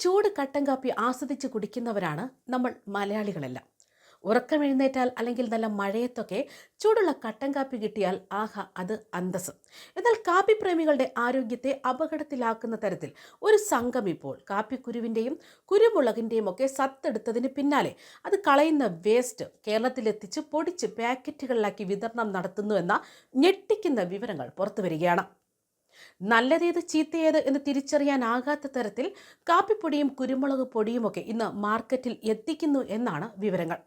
ചൂട് കട്ടൻ കാപ്പി ആസ്വദിച്ച് കുടിക്കുന്നവരാണ് നമ്മൾ മലയാളികളെല്ലാം. ഉറക്കം എഴുന്നേറ്റാൽ അല്ലെങ്കിൽ നല്ല മഴയത്തൊക്കെ ചൂടുള്ള കട്ടൻ കാപ്പി കിട്ടിയാൽ ആഹ അത് അന്തസ് എന്നാൽ കാപ്പി പ്രേമികളുടെ ആരോഗ്യത്തെ അപകടത്തിലാക്കുന്ന തരത്തിൽ ഒരു സംഘം ഇപ്പോൾ കാപ്പിക്കുരുവിന്റെയും കുരുമുളകിന്റെയും ഒക്കെ സത്തെടുത്തതിന് പിന്നാലെ അത് കളയുന്ന വേസ്റ്റ് കേരളത്തിലെത്തിച്ച് പൊടിച്ച് പാക്കറ്റുകളിലാക്കി വിതരണം നടത്തുന്നു എന്ന ഞെട്ടിക്കുന്ന വിവരങ്ങൾ പുറത്തുവരികയാണ് നല്ലതേത് ചീത്തയേത് എന്ന് തിരിച്ചറിയാനാകാത്ത തരത്തിൽ കാപ്പിപ്പൊടിയും കുരുമുളക് പൊടിയുമൊക്കെ ഇന്ന് മാർക്കറ്റിൽ എത്തിക്കുന്നു എന്നാണ് വിവരങ്ങൾ.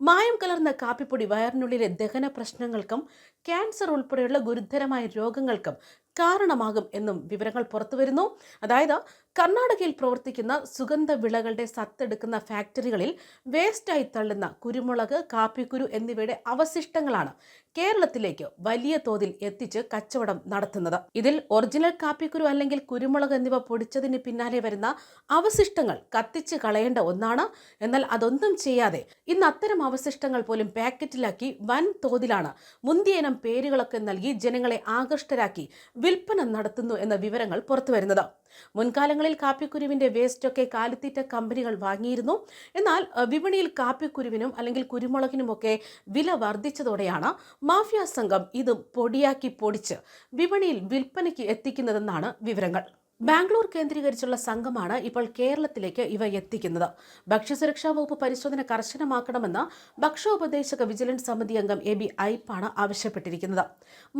മായം കലർന്ന കാപ്പിപ്പൊടി വയറിനുള്ളിലെ ദഹന പ്രശ്നങ്ങൾക്കും ക്യാൻസർ ഉൾപ്പെടെയുള്ള ഗുരുതരമായ രോഗങ്ങൾക്കും കാരണമാകും എന്നും വിവരങ്ങൾ പുറത്തുവരുന്നു. അതായത് കർണാടകയിൽ പ്രവർത്തിക്കുന്ന സുഗന്ധ വിളകളുടെ സത്തെടുക്കുന്ന ഫാക്ടറികളിൽ വേസ്റ്റായി തള്ളുന്ന കുരുമുളക് കാപ്പിക്കുരു എന്നിവയുടെ അവശിഷ്ടങ്ങളാണ് കേരളത്തിലേക്ക് വലിയ തോതിൽ എത്തിച്ച് കച്ചവടം നടത്തുന്നത്. ഇതിൽ ഒറിജിനൽ കാപ്പിക്കുരു അല്ലെങ്കിൽ കുരുമുളക് എന്നിവ പൊടിച്ചതിന് പിന്നാലെ വരുന്ന അവശിഷ്ടങ്ങൾ കത്തിച്ച് കളയേണ്ട ഒന്നാണ്. എന്നാൽ അതൊന്നും ചെയ്യാതെ ഇന്ന് അത്തരം അവശിഷ്ടങ്ങൾ പോലും പാക്കറ്റിലാക്കി വൻ തോതിലാണ് മുന്തിയനം പേരുകളൊക്കെ നൽകി ജനങ്ങളെ ആകൃഷ്ടരാക്കി വിൽപ്പന നടത്തുന്നു എന്ന വിവരങ്ങൾ പുറത്തുവരുന്നത്. മുൻകാലങ്ങളിൽ കാപ്പിക്കുരുവിന്റെ വേസ്റ്റൊക്കെ കാലിത്തീറ്റ കമ്പനികൾ വാങ്ങിയിരുന്നു. എന്നാൽ വിപണിയിൽ കാപ്പിക്കുരുവിനും അല്ലെങ്കിൽ കുരുമുളകിനുമൊക്കെ വില വർദ്ധിച്ചതോടെയാണ് മാഫിയ സംഘം ഇത് പൊടിയാക്കി പൊടിച്ച് വിപണിയിൽ വിൽപ്പനയ്ക്ക് എത്തിക്കുന്നതെന്നാണ് വിവരങ്ങൾ. ബാംഗ്ലൂർ കേന്ദ്രീകരിച്ചുള്ള സംഘമാണ് ഇപ്പോൾ കേരളത്തിലേക്ക് ഇവ എത്തിക്കുന്നത്. ഭക്ഷ്യസുരക്ഷാ വകുപ്പ് പരിശോധന കർശനമാക്കണമെന്ന് ഭക്ഷ്യോപദേശക വിജിലൻസ് സമിതി അംഗം എ ബി ഐപ്പാണ് ആവശ്യപ്പെട്ടിരിക്കുന്നത്.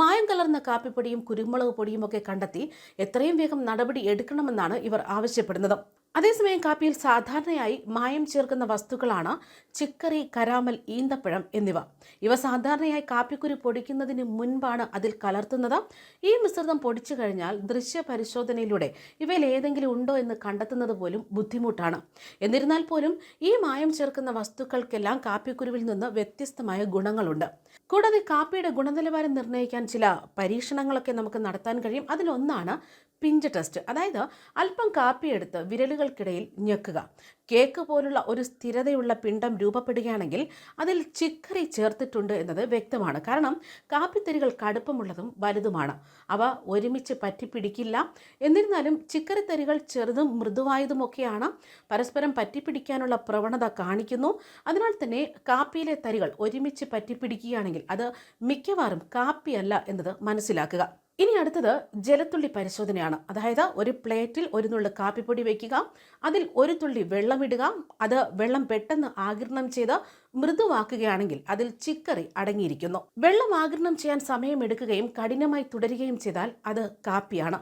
മായം കലർന്ന കാപ്പിപ്പൊടിയും കുരുമുളക് പൊടിയും ഒക്കെ കണ്ടെത്തി എത്രയും വേഗം നടപടി എടുക്കണമെന്നാണ് ഇവർ ആവശ്യപ്പെടുന്നത്. അതേസമയം കാപ്പിയിൽ സാധാരണയായി മായം ചേർക്കുന്ന വസ്തുക്കളാണ് ചിക്കറി കരാമൽ ഈന്തപ്പഴം എന്നിവ. ഇവ സാധാരണയായി കാപ്പിക്കുരു പൊടിക്കുന്നതിന് മുൻപാണ് അതിൽ കലർത്തുന്നത്. ഈ മിശ്രിതം പൊടിച്ചു കഴിഞ്ഞാൽ ദൃശ്യ പരിശോധനയിലൂടെ ഇവയിൽ ഏതെങ്കിലും ഉണ്ടോ എന്ന് കണ്ടെത്തുന്നത് പോലും ബുദ്ധിമുട്ടാണ്. എന്നിരുന്നാൽ പോലും ഈ മായം ചേർക്കുന്ന വസ്തുക്കൾക്കെല്ലാം കാപ്പിക്കുരുവിൽ നിന്ന് വ്യത്യസ്തമായ ഗുണങ്ങളുണ്ട്. കൂടാതെ കാപ്പിയുടെ ഗുണനിലവാരം നിർണയിക്കാൻ ചില പരീക്ഷണങ്ങളൊക്കെ നമുക്ക് നടത്താൻ കഴിയും. അതിലൊന്നാണ് പിഞ്ച് ടെസ്റ്റ്. അതായത് അല്പം കാപ്പി എടുത്ത് വിരലുകൾക്കിടയിൽ ഞെക്കുക. കേക്ക് പോലുള്ള ഒരു സ്ഥിരതയുള്ള പിണ്ടം രൂപപ്പെടുകയാണെങ്കിൽ അതിൽ ചിക്കറി ചേർത്തിട്ടുണ്ട് എന്നത് വ്യക്തമാണ്. കാരണം കാപ്പിത്തരികൾ കടുപ്പമുള്ളതും വലുതുമാണ്. അവ ഒരുമിച്ച് പറ്റിപ്പിടിക്കില്ല. എന്നിരുന്നാലും ചിക്കറിത്തരികൾ ചെറുതും മൃദുവായതുമൊക്കെയാണ് പരസ്പരം പറ്റിപ്പിടിക്കാനുള്ള പ്രവണത കാണിക്കുന്നു. അതിനാൽ തന്നെ കാപ്പിയിലെ തരികൾ ഒരുമിച്ച് പറ്റിപ്പിടിക്കുകയാണെങ്കിൽ അത് മിക്കവാറും കാപ്പിയല്ല എന്നത് മനസ്സിലാക്കുക. ഇനി അടുത്തത് ജലത്തുള്ളി പരിശോധനയാണ്. അതായത് ഒരു പ്ലേറ്റിൽ ഒരു നുള്ളു കാപ്പിപ്പൊടി വയ്ക്കുക അതിൽ ഒരു തുള്ളി വെള്ളമിടുക അത് വെള്ളം പെട്ടെന്ന് ആകിരണം ചെയ്ത് മൃദുവാക്കുകയാണെങ്കിൽ അതിൽ ചിക്കറി അടങ്ങിയിരിക്കുന്നു. വെള്ളം ആകിരണം ചെയ്യാൻ സമയമെടുക്കുകയും കഠിനമായി തുടരുകയും ചെയ്താൽ അത് കാപ്പിയാണ്.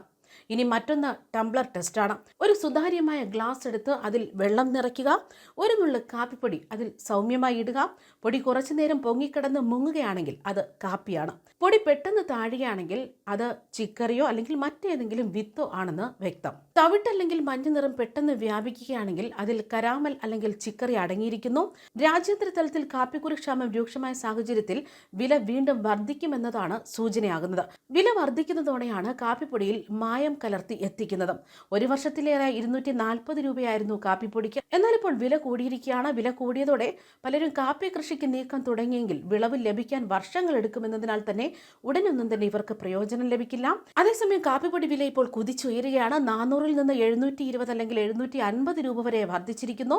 ഇനി മറ്റൊന്ന് ടംബ്ലർ ടെസ്റ്റാണ്. ഒരു സുതാര്യമായ ഗ്ലാസ് എടുത്ത് അതിൽ വെള്ളം നിറയ്ക്കുക ഒരു നുള്ളു കാപ്പിപ്പൊടി അതിൽ സൗമ്യമായി ഇടുക. പൊടി കുറച്ചു നേരം പൊങ്ങിക്കിടന്ന് മുങ്ങുകയാണെങ്കിൽ അത് കാപ്പിയാണ്. പൊടി പെട്ടെന്ന് താഴുകയാണെങ്കിൽ അത് ചിക്കറിയോ അല്ലെങ്കിൽ മറ്റേതെങ്കിലും വിത്തോ ആണെന്ന് വ്യക്തം. തവിട്ടല്ലെങ്കിൽ മഞ്ഞ നിറം പെട്ടെന്ന് വ്യാപിക്കുകയാണെങ്കിൽ അതിൽ കരാമൽ അല്ലെങ്കിൽ ചിക്കറി അടങ്ങിയിരിക്കുന്നു. രാജ്യാന്തര തലത്തിൽ കാപ്പിക്കുറി ക്ഷാമം രൂക്ഷമായ സാഹചര്യത്തിൽ വില വീണ്ടും വർദ്ധിക്കുമെന്നതാണ് സൂചനയാകുന്നത്. വില വർദ്ധിക്കുന്നതോടെയാണ് കാപ്പിപ്പൊടിയിൽ മായം കലർത്തി എത്തിക്കുന്നത്. ഒരു വർഷത്തിലേറെ ഇരുന്നൂറ്റി നാൽപ്പത് രൂപയായിരുന്നു കാപ്പിപ്പൊടിക്ക്. എന്നാൽ ഇപ്പോൾ വില കൂടിയിരിക്കുകയാണ്. വില കൂടിയതോടെ പലരും കാപ്പി കൃഷിക്ക് നീക്കം തുടങ്ങിയെങ്കിൽ വിളവ് ലഭിക്കാൻ വർഷങ്ങൾ എടുക്കുമെന്നതിനാൽ തന്നെ ഉടനൊന്നും തന്നെ ഇവർക്ക് പ്രയോജനം ലഭിക്കില്ല. അതേസമയം കാപ്പിപ്പൊടി വില ഇപ്പോൾ കുതിച്ചുയരുകയാണ്. നാനൂറിൽ നിന്ന് എഴുന്നൂറ്റി ഇരുപത് അല്ലെങ്കിൽ എഴുന്നൂറ്റി അൻപത് രൂപ വരെ വർദ്ധിച്ചിരിക്കുന്നു.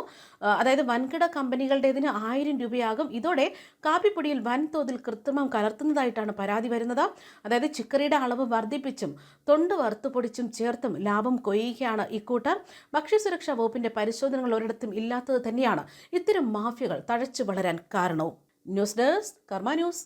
അതായത് വൻകിട കമ്പനികളുടേതിന് ആയിരം രൂപയാകും. ഇതോടെ കാപ്പിപ്പൊടിയിൽ വൻതോതിൽ കൃത്രിമം കലർത്തുന്നതായിട്ടാണ് പരാതി വരുന്നത്. അതായത് ചിക്കറിയുടെ അളവ് വർദ്ധിപ്പിച്ചും തൊണ്ട് വറുത്തു പൊടിച്ചും ചേർത്തും ലാഭം കൊയ്യുകയാണ് ഇക്കൂട്ടർ ഭക്ഷ്യസുരക്ഷാ വകുപ്പിന്റെ പരിശോധനകൾ ഒരിടത്തും ഇല്ലാത്തത് തന്നെയാണ് ഇത്തരം മാഫിയകൾ തഴച്ചു വളരാൻ കാരണവും. News desk Karma news.